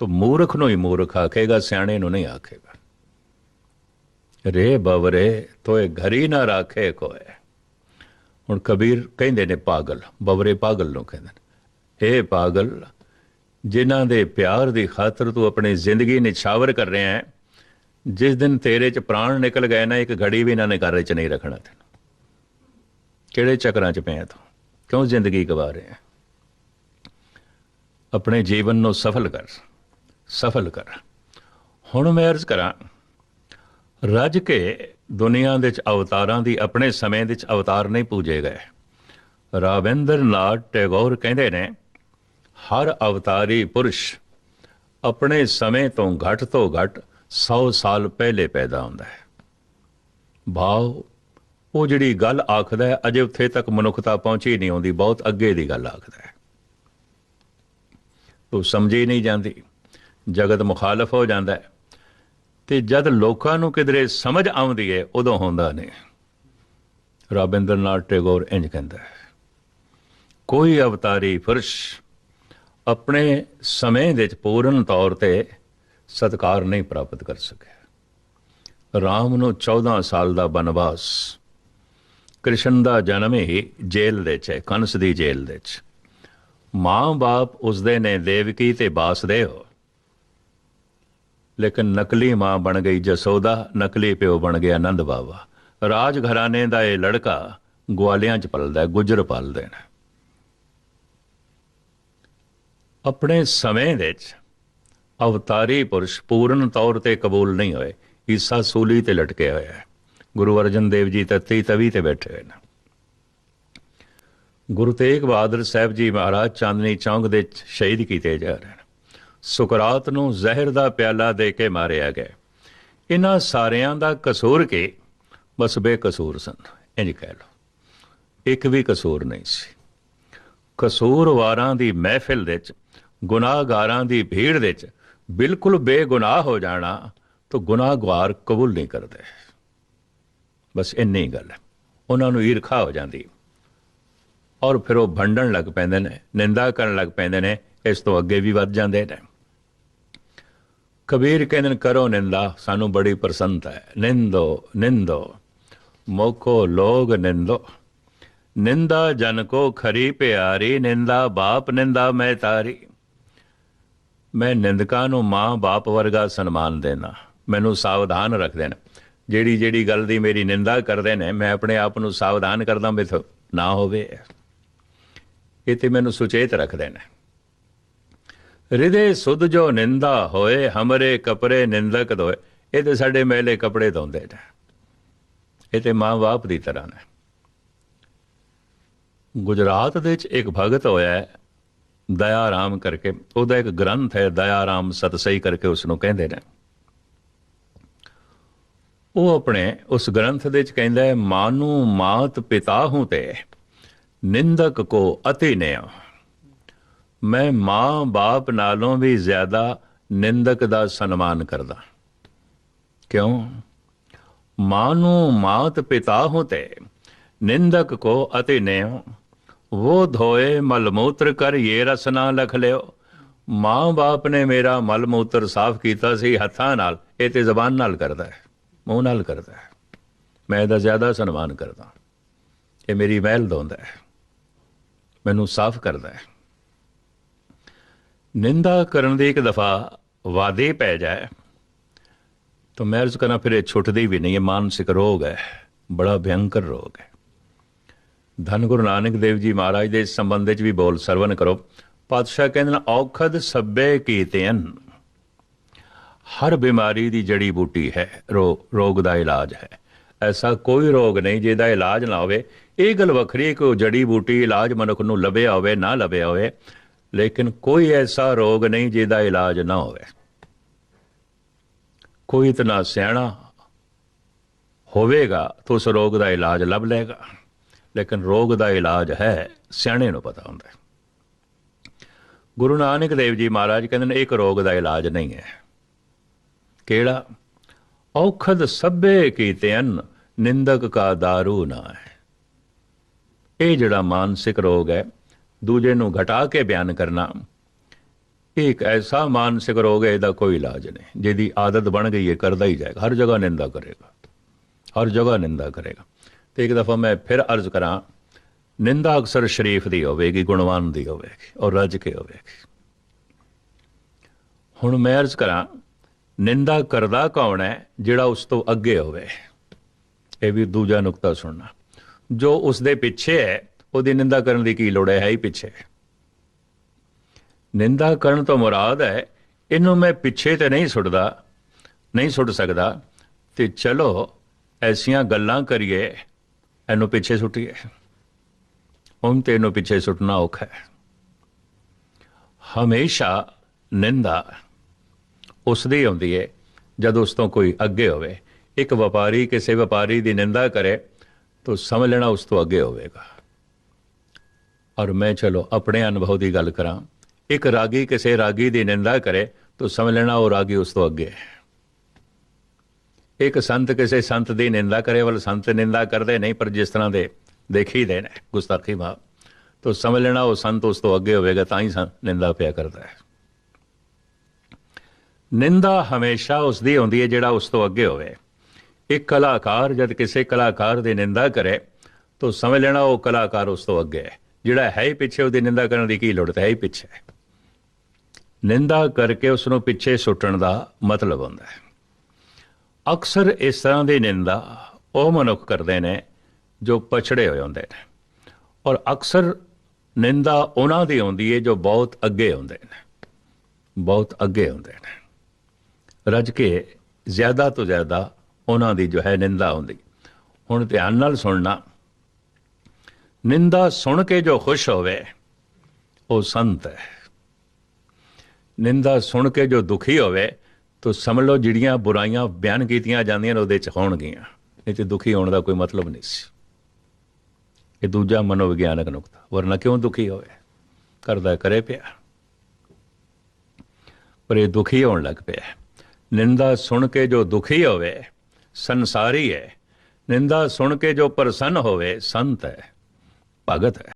ਤਾਂ ਮੂਰਖ ਨੂੰ ਹੀ ਮੂਰਖ ਆਖੇਗਾ, ਸਿਆਣੇ ਨੂੰ ਨਹੀਂ ਆਖੇਗਾ। ਰੇ ਬਵਰੇ, ਤੋਏ ਘਰੀ ਨਾ ਰਾਖੇ ਕੋਏ। ਹੁਣ ਕਬੀਰ ਕਹਿੰਦੇ ਨੇ ਪਾਗਲ, ਬਵਰੇ ਪਾਗਲ ਨੂੰ ਕਹਿੰਦੇ ਨੇ। ਇਹ ਪਾਗਲ, ਜਿਨ੍ਹਾਂ ਦੇ ਪਿਆਰ ਦੀ ਖਾਤਰ ਤੂੰ ਆਪਣੀ ਜ਼ਿੰਦਗੀ ਨਿਛਾਵਰ ਕਰ ਰਿਹਾ ਹੈ, ਜਿਸ ਦਿਨ ਤੇਰੇ ਚ ਪ੍ਰਾਣ ਨਿਕਲ ਗਏ ਨਾ, ਇੱਕ ਘੜੀ ਵੀ ਇਹਨਾਂ ਨੇ ਘਰ ਚ ਨਹੀਂ ਰੱਖਣਾ ਤੈਨੂੰ। ਕਿਹੜੇ ਚੱਕਰਾਂ 'ਚ ਪਿਆ ਤੂੰ? ਕਿਉਂ ਜ਼ਿੰਦਗੀ ਗਵਾ ਰਿਹਾ ਆਪਣੇ ਜੀਵਨ ਨੂੰ ਸਫਲ ਕਰ। ਸਫਲ ਕਰ। ਹੁਣ ਮੈਂ ਅਰਜ਼ ਕਰਾਂ, ਰੱਜ ਕੇ ਦੁਨੀਆ ਦੇ ਵਿੱਚ ਅਵਤਾਰਾਂ ਦੀ ਆਪਣੇ ਸਮੇਂ ਦੇ ਵਿੱਚ ਅਵਤਾਰ ਨਹੀਂ ਪੂਜੇ ਗਏ। ਰਾਵਿੰਦਰਨਾਥ ਟੈਗੋਰ ਕਹਿੰਦੇ ਨੇ, ਹਰ ਅਵਤਾਰੀ ਪੁਰਸ਼ ਆਪਣੇ ਸਮੇਂ ਤੋਂ ਘੱਟ ਤੋਂ ਘੱਟ 100 ਸਾਲ ਪਹਿਲੇ ਪੈਦਾ ਹੁੰਦਾ ਹੈ। ਭਾਵ ਉਹ ਜਿਹੜੀ ਗੱਲ ਆਖਦਾ ਹੈ, ਅਜੇ ਉੱਥੇ ਤੱਕ ਮਨੁੱਖਤਾ ਪਹੁੰਚੀ ਨਹੀਂ ਹੁੰਦੀ ਬਹੁਤ ਅੱਗੇ ਦੀ ਗੱਲ ਆਖਦਾ ਹੈ। ਉਹ ਸਮਝੀ ਨਹੀਂ ਜਾਂਦੀ। ਜਗਤ ਮੁਖਾਲਫ ਹੋ ਜਾਂਦਾ ਹੈ। ਤੇ ਜਦ ਲੋਕਾਂ ਨੂੰ ਕਿਧਰੇ ਸਮਝ ਆਉਂਦੀ ਹੈ, ਉਦੋਂ ਹੁੰਦਾ ਨਹੀਂ। ਰਾਬਿੰਦਰਨਾਥ ਟੈਗੋਰ ਇੰਜ ਕਹਿੰਦਾ ਹੈ, ਕੋਈ ਅਵਤਾਰੀ ਪੁਰਸ਼ ਆਪਣੇ ਸਮੇਂ ਦੇ ਵਿੱਚ ਪੂਰਨ ਤੌਰ ਤੇ ਸਤਕਾਰ ਨਹੀਂ ਪ੍ਰਾਪਤ ਕਰ ਸਕਿਆ। ਰਾਮ ਨੂੰ 14 ਸਾਲ ਦਾ ਬਨਵਾਸ, ਕ੍ਰਿਸ਼ਨ ਦਾ ਜਨਮ ਹੀ ਜੇਲ੍ਹ ਦੇ ਚ ਹੈ ਕੰਸ ਦੀ ਜੇਲ੍ਹ ਦੇ ਚ ਮਾਂ-ਬਾਪ ਉਸਦੇ ਨੇ ਦੇਵਕੀ ਤੇ ਹੋ। ਲੇਕਿਨ ਨਕਲੀ ਮਾਂ ਬਣ ਗਈ ਜਸੋਦਾ, ਨਕਲੀ ਪਿਓ ਬਣ ਗਿਆ ਆਨੰਦ ਬਾਵਾ। ਰਾਜ ਘਰਾਣੇ ਦਾ ਇਹ ਲੜਕਾ ਗਵਾਲਿਆਂ ਚ ਪਲਦਾ ਹੈ ਗੁਜਰ ਪਾਲਦੇ ਨੇ। ਆਪਣੇ ਸਮੇਂ ਵਿੱਚ ਅਵਤਾਰੀ ਪੁਰਸ਼ ਪੂਰਨ ਤੌਰ ਤੇ ਕਬੂਲ ਨਹੀਂ ਹੋਏ, ਈਸਾ ਸੂਲੀ ਤੇ ਲਟਕੇ ਹੋਇਆ ਹੈ ਗੁਰੂ ਅਰਜਨ ਦੇਵ ਜੀ ਤਤੀ ਤਵੀ ਤੇ ਬੈਠੇ ਹੋਏ ਨੇ। ਗੁਰੂ ਤੇਗ ਬਹਾਦਰ ਸਾਹਿਬ ਜੀ ਮਹਾਰਾਜ ਚਾਂਦਨੀ ਚੌਂਕ ਦੇ ਸ਼ਹੀਦ ਕੀਤੇ ਜਾ ਰਹੇ ਨੇ। ਸੁਕਰਾਤ ਨੂੰ ਜ਼ਹਿਰ ਦਾ ਪਿਆਲਾ ਦੇ ਕੇ ਮਾਰਿਆ ਗਿਆ। ਇਹਨਾਂ ਸਾਰਿਆਂ ਦਾ ਕਸੂਰ ਕੇ? ਬਸ ਬੇਕਸੂਰ ਸਨ, ਇੰਜ ਕਹਿ ਲਓ। ਇੱਕ ਵੀ ਕਸੂਰ ਨਹੀਂ ਸੀ। ਕਸੂਰਵਾਰਾਂ ਦੀ ਮਹਿਫਿਲ ਦੇ ਵਿੱਚ, ਗੁਨਾਹਗਾਰਾਂ ਦੀ ਭੀੜ ਦੇ ਵਿੱਚ ਬਿਲਕੁਲ ਬੇਗੁਨਾਹ ਹੋ ਜਾਣਾ ਤਾਂ ਗੁਨਾਹਗਾਰ ਕਬੂਲ ਨਹੀਂ ਕਰਦੇ। ਬਸ ਇੰਨੀ ਗੱਲ ਹੈ। ਉਹਨਾਂ ਨੂੰ ਈਰਖਾ ਹੋ ਜਾਂਦੀ। ਔਰ ਫਿਰ ਉਹ ਭੰਡਣ ਲੱਗ ਪੈਂਦੇ ਨੇ, ਨਿੰਦਾ ਕਰਨ ਲੱਗ ਪੈਂਦੇ ਨੇ, ਇਸ ਤੋਂ ਅੱਗੇ ਵੀ ਵੱਧ ਜਾਂਦੇ ਨੇ। ਕਬੀਰ ਕਹਿੰਦੇ ਨੇ ਕਰੋ ਨਿੰਦਾ, ਸਾਨੂੰ ਬੜੀ ਪਸੰਦ ਹੈ। ਨਿੰਦੋ ਨਿੰਦੋ, ਮੋਕੋ ਲੋਗ ਨਿੰਦੋ। ਨਿੰਦਾ ਜਨ ਕੋ ਖਰੀ ਪਿਆਰੀ, ਨਿੰਦਾ ਬਾਪ, ਨਿੰਦਾ ਮੈਂ ਤਾਰੀ। ਮੈਂ ਨਿੰਦਕਾਂ ਨੂੰ ਮਾਂ, ਬਾਪ ਵਰਗਾ ਸਨਮਾਨ ਦੇਣਾ ਮੈਨੂੰ ਸਾਵਧਾਨ ਰੱਖਦੇ ਨੇ ਜਿਹੜੀ ਜਿਹੜੀ ਗੱਲ ਦੀ ਮੇਰੀ ਨਿੰਦਾ ਕਰਦੇ ਨੇ, ਮੈਂ ਆਪਣੇ ਆਪ ਨੂੰ ਸਾਵਧਾਨ ਕਰਦਾ ਵੀ ਨਾ ਹੋਵੇ। ਇਹ ਤੇ ਮੈਨੂੰ ਸੁਚੇਤ ਰੱਖਦੇ ਨੇ ਹਿਰਦੇ ਸੁਧ ਜੋ ਨਿੰਦਾ ਹੋਏ, ਹਮਰੇ ਕਪੜੇ ਨਿੰਦਕ ਦੋਏ ਇਹ ਤੇ ਸਾਡੇ ਮੈਲੇ ਕਪੜੇ ਧੋਂਦੇ ਨੇ। ਇਹ ਤੇ ਮਾਂ-ਬਾਪ ਦੀ ਤਰ੍ਹਾਂ ਨੇ। ਗੁਜਰਾਤ ਦੇ ਵਿੱਚ ਇੱਕ ਭਗਤ ਹੋਇਆ ਦਇਆ ਰਾਮ ਕਰਕੇ। ਉਹਦਾ ਇੱਕ ਗ੍ਰੰਥ ਹੈ ਦਇਆ ਰਾਮ ਸਤਸਈ ਕਰਕੇ ਉਸ ਨੂੰ ਕਹਿੰਦੇ ਨੇ। ਉਹ ਆਪਣੇ ਉਸ ਗ੍ਰੰਥ ਦੇ ਵਿੱਚ ਕਹਿੰਦਾ ਹੈ, ਮਾਨੂ ਮਾਤ ਪਿਤਾ ਹੂੰ ਤੇ, ਨਿੰਦਕ ਕੋ ਅਤੀ ਨੇ ਮੈਂ ਮਾਂ ਬਾਪ ਨਾਲੋਂ ਵੀ ਜ਼ਿਆਦਾ ਨਿੰਦਕ ਦਾ ਸਨਮਾਨ ਕਰਦਾ। ਕਿਉਂ? ਮਾਂ ਮਾਨੂ ਮਾਤ ਪਿਤਾ ਹੋਤੇ ਨਿੰਦਕ ਕੋ ਅਤੇ ਨੇ ਉਹ ਧੋਏ ਮਲਮੂਤਰ ਕਰ ਇਹ ਰਸਨਾ ਲਖ ਲਿਓ। ਮਾਂ ਬਾਪ ਨੇ ਮੇਰਾ ਮਲਮੂਤਰ ਸਾਫ਼ ਕੀਤਾ ਸੀ, ਹੱਥਾਂ ਨਾਲ, ਇਹ ਤੇ ਜ਼ਬਾਨ ਨਾਲ ਕਰਦਾ ਹੈ, ਮੂੰਹ ਨਾਲ ਕਰਦਾ ਹੈ। ਮੈਂ ਇਹਦਾ ਜ਼ਿਆਦਾ ਸਨਮਾਨ ਕਰਦਾ। ਇਹ ਮੇਰੀ ਮਹਿਲ ਧੋਂਦਾ ਹੈ। ਮੈਨੂੰ ਸਾਫ਼ ਕਰਦਾ ਹੈ। ਨਿੰਦਾ ਕਰਨ ਦੀ ਇੱਕ ਦਫਾ ਵਾਦੇ ਪੈ ਜਾਏ, ਤਾਂ ਮੈਂ ਅਰਜ਼ ਕਰਾਂ ਫਿਰ ਇਹ ਛੁੱਟਦੀ ਵੀ ਨਹੀਂ, ਇਹ ਮਾਨਸਿਕ ਰੋਗ ਹੈ, ਬੜਾ ਭਿਆਨਕ ਰੋਗ ਹੈ। ਧੰਨ ਗੁਰੂ ਨਾਨਕ ਦੇਵ ਜੀ ਮਹਾਰਾਜ ਦੇ ਇਸ ਸੰਬੰਧ ਵਿੱਚ ਵੀ ਬੋਲ ਸਰਵਨ ਕਰੋ, ਪਾਤਸ਼ਾਹ ਕਹਿੰਦੇ ਨੇ, ਔਖਦ ਸੱਬੇ ਕੀਤੇਨ ਹਰ ਬਿਮਾਰੀ ਦੀ ਜੜੀ ਬੂਟੀ ਹੈ ਰੋਗ ਦਾ ਇਲਾਜ ਹੈ। ਐਸਾ ਕੋਈ ਰੋਗ ਨਹੀਂ ਜਿਹਦਾ ਇਲਾਜ ਨਾ ਹੋਵੇ, ਇਹ ਗੱਲ ਵੱਖਰੀ ਹੈ ਕਿ ਉਹ ਜੜੀ ਬੂਟੀ ਇਲਾਜ ਮਨੁੱਖ ਨੂੰ ਲੱਭਿਆ ਹੋਵੇ, ਨਾ ਲੱਭਿਆ ਹੋਵੇ। ਲੇਕਿਨ ਕੋਈ ਐਸਾ ਰੋਗ ਨਹੀਂ ਜਿਹਦਾ ਇਲਾਜ ਨਾ ਹੋਵੇ। ਕੋਈ ਇਤਨਾ ਸਿਆਣਾ ਹੋਵੇਗਾ ਤਾਂ ਉਸ ਰੋਗ ਦਾ ਇਲਾਜ ਲੱਭ ਲਏਗਾ। ਲੇਕਿਨ ਰੋਗ ਦਾ ਇਲਾਜ ਹੈ, ਸਿਆਣੇ ਨੂੰ ਪਤਾ ਹੁੰਦਾ ਗੁਰੂ ਨਾਨਕ ਦੇਵ ਜੀ ਮਹਾਰਾਜ ਕਹਿੰਦੇ ਨੇ, ਇੱਕ ਰੋਗ ਦਾ ਇਲਾਜ ਨਹੀਂ ਹੈ। ਕਿਹੜਾ? ਔਖਦ ਸਭੇ ਕੀਤੇ ਅਨ ਨਿੰਦਕ ਕਾ दारू ਨਾ ਹੈ। ਇਹ ਜਿਹੜਾ ਮਾਨਸਿਕ ਰੋਗ ਹੈ ਦੂਜੇ ਨੂੰ ਘਟਾ ਕੇ ਬਿਆਨ ਕਰਨਾ। ਇੱਕ ਐਸਾ ਮਾਨਸਿਕ ਰੋਗ ਹੈ ਇਹਦਾ ਕੋਈ ਇਲਾਜ ਨਹੀਂ। ਜਿਹਦੀ ਆਦਤ ਬਣ ਗਈ ਹੈ ਕਰਦਾ ਹੀ ਜਾਏਗਾ। ਹਰ ਜਗ੍ਹਾ ਨਿੰਦਾ ਕਰੇਗਾ। ਹਰ ਜਗ੍ਹਾ ਨਿੰਦਾ ਕਰੇਗਾ। ਤੇ ਇੱਕ ਦਫਾ ਮੈਂ ਫਿਰ ਅਰਜ਼ ਕਰਾਂ, ਨਿੰਦਾ ਅਕਸਰ ਸ਼ਰੀਫ ਦੀ ਹੋਵੇਗੀ, ਗੁਣਵਾਨ ਦੀ ਹੋਵੇਗੀ, ਔਰ ਰੱਜ ਕੇ ਹੋਵੇਗੀ। ਹੁਣ ਮੈਂ ਅਰਜ਼ ਕਰਾਂ, ਨਿੰਦਾ ਕਰਦਾ ਕੌਣ ਹੈ, ਜਿਹੜਾ ਉਸ ਤੋਂ ਅੱਗੇ ਹੋਵੇ? ਇਹ ਵੀ ਦੂਜਾ ਨੁਕਤਾ ਸੁਣਨਾ। ਜੋ ਉਸ ਦੇ ਪਿੱਛੇ ਹੈ ਉਹਦੀ ਨਿੰਦਾ ਕਰਨ ਦੀ ਕੀ ਲੋੜ ਹੈ? ਹੀ ਪਿੱਛੇ। ਨਿੰਦਾ ਕਰਨ ਤੋਂ ਮੁਰਾਦ ਹੈ, ਇਹਨੂੰ ਮੈਂ ਪਿੱਛੇ ਤੇ ਨਹੀਂ ਸੁੱਟਦਾ, ਨਹੀਂ ਸੁੱਟ ਸਕਦਾ। ਤੇ ਚਲੋ, ਐਸੀਆਂ ਗੱਲਾਂ ਕਰੀਏ, ਇਹਨੂੰ ਪਿੱਛੇ ਸੁੱਟੀਏ। ਹੁਣ ਤੇ ਇਹਨੂੰ ਪਿੱਛੇ ਸੁੱਟਣਾ ਔਖਾ ਹੈ। ਹਮੇਸ਼ਾ ਨਿੰਦਾ ਉਸ ਦੀ ਆਉਂਦੀ ਹੈ ਜਦ ਉਸ ਤੋਂ ਕੋਈ ਅੱਗੇ ਹੋਵੇ। ਇੱਕ ਵਪਾਰੀ ਕਿਸੇ ਵਪਾਰੀ ਦੀ ਨਿੰਦਾ ਕਰੇ, ਤਾਂ ਸਮਝ ਲੈਣਾ ਉਸ ਤੋਂ ਅੱਗੇ ਹੋਵੇਗਾ। ਔਰ ਮੈਂ ਚਲੋ ਆਪਣੇ ਅਨੁਭਵ ਦੀ ਗੱਲ ਕਰਾਂ। ਇੱਕ ਰਾਗੀ ਕਿਸੇ ਰਾਗੀ ਦੀ ਨਿੰਦਾ ਕਰੇ, ਤਾਂ ਸਮਝ ਲੈਣਾ ਉਹ ਰਾਗੀ ਉਸ ਤੋਂ ਅੱਗੇ ਹੈ। ਇੱਕ ਸੰਤ ਕਿਸੇ ਸੰਤ ਦੀ ਨਿੰਦਾ ਕਰੇ, ਵੱਲ ਸੰਤ ਨਿੰਦਾ ਕਰਦੇ ਨਹੀਂ, ਪਰ ਜਿਸ ਤਰ੍ਹਾਂ ਦੇ ਦੇਖੀਦੇ ਨੇ, ਗੁਸਤਾਖੀ ਭਾਵ, ਤਾਂ ਸਮਝ ਲੈਣਾ ਉਹ ਸੰਤ ਉਸ ਤੋਂ ਅੱਗੇ ਹੋਵੇਗਾ, ਤਾਂ ਹੀ ਸੰਤ ਨਿੰਦਾ ਪਿਆ ਕਰਦਾ ਹੈ। ਨਿੰਦਾ ਹਮੇਸ਼ਾ ਉਸ ਦੀ ਹੁੰਦੀ ਹੈ ਜਿਹੜਾ ਉਸ ਤੋਂ ਅੱਗੇ ਹੋਵੇ। ਇੱਕ ਕਲਾਕਾਰ ਜਦ ਕਿਸੇ ਕਲਾਕਾਰ ਦੀ ਨਿੰਦਾ ਕਰੇ, ਤਾਂ ਸਮਝ ਲੈਣਾ ਉਹ ਕਲਾਕਾਰ ਉਸ ਤੋਂ ਅੱਗੇ ਹੈ। ਜਿਹੜਾ ਹੈ ਹੀ ਪਿੱਛੇ, ਉਹਦੀ ਨਿੰਦਾ ਕਰਨ ਦੀ ਕੀ ਲੋੜ ਹੈ? ਹੀ ਪਿੱਛੇ। ਨਿੰਦਾ ਕਰਕੇ ਉਸ ਨੂੰ ਪਿੱਛੇ ਸੁੱਟਣ ਦਾ ਮਤਲਬ ਹੁੰਦਾ ਹੈ। ਅਕਸਰ ਇਸ ਤਰ੍ਹਾਂ ਦੀ ਨਿੰਦਾ ਉਹ ਮਨੁੱਖ ਕਰਦੇ ਨੇ ਜੋ ਪਛੜੇ ਹੋਏ ਹੁੰਦੇ ਨੇ। ਔਰ ਅਕਸਰ ਨਿੰਦਾ ਉਹਨਾਂ ਦੀ ਹੁੰਦੀ ਹੈ ਜੋ ਬਹੁਤ ਅੱਗੇ ਹੁੰਦੇ ਨੇ। ਬਹੁਤ ਅੱਗੇ ਹੁੰਦੇ ਨੇ। ਰੱਜ ਕੇ ਜ਼ਿਆਦਾ ਤੋਂ ਜ਼ਿਆਦਾ ਉਹਨਾਂ ਦੀ ਜੋ ਹੈ ਨਿੰਦਾ ਹੁੰਦੀ। ਹੁਣ ਧਿਆਨ ਨਾਲ ਸੁਣਨਾ। ਨਿੰਦਾ ਸੁਣ ਕੇ ਜੋ ਖੁਸ਼ ਹੋਵੇ, ਉਹ ਸੰਤ ਹੈ। ਨਿੰਦਾ ਸੁਣ ਕੇ ਜੋ ਦੁਖੀ ਹੋਵੇ, ਤੋ ਸਮਝ ਲਓ ਜਿਹੜੀਆਂ ਬੁਰਾਈਆਂ ਬਿਆਨ ਕੀਤੀਆਂ ਜਾਂਦੀਆਂ ਨੇ ਉਹਦੇ ਚ ਹੋਣਗੀਆਂ। ਨਹੀਂ ਤੇ ਦੁਖੀ ਹੋਣ ਦਾ ਕੋਈ ਮਤਲਬ ਨਹੀਂ ਸੀ। ਇਹ ਦੂਜਾ ਮਨੋਵਿਗਿਆਨਕ ਨੁਕਤਾ, ਵਰਨਾ ਕਿਉਂ ਦੁਖੀ ਹੋਵੇ? ਕਰਦਾ ਕਰੇ ਪਿਆ। ਪਰ ਇਹ ਦੁਖੀ ਹੋਣ ਲੱਗ ਪਿਆ ਨਿੰਦਾ ਸੁਣ ਕੇ ਜੋ ਦੁਖੀ ਹੋਵੇ, ਸੰਸਾਰੀ ਹੈ। ਨਿੰਦਾ ਸੁਣ ਕੇ ਜੋ ਪ੍ਰਸੰਨ ਹੋਵੇ, ਸੰਤ ਹੈ। ਭਗਤ ਹੈ।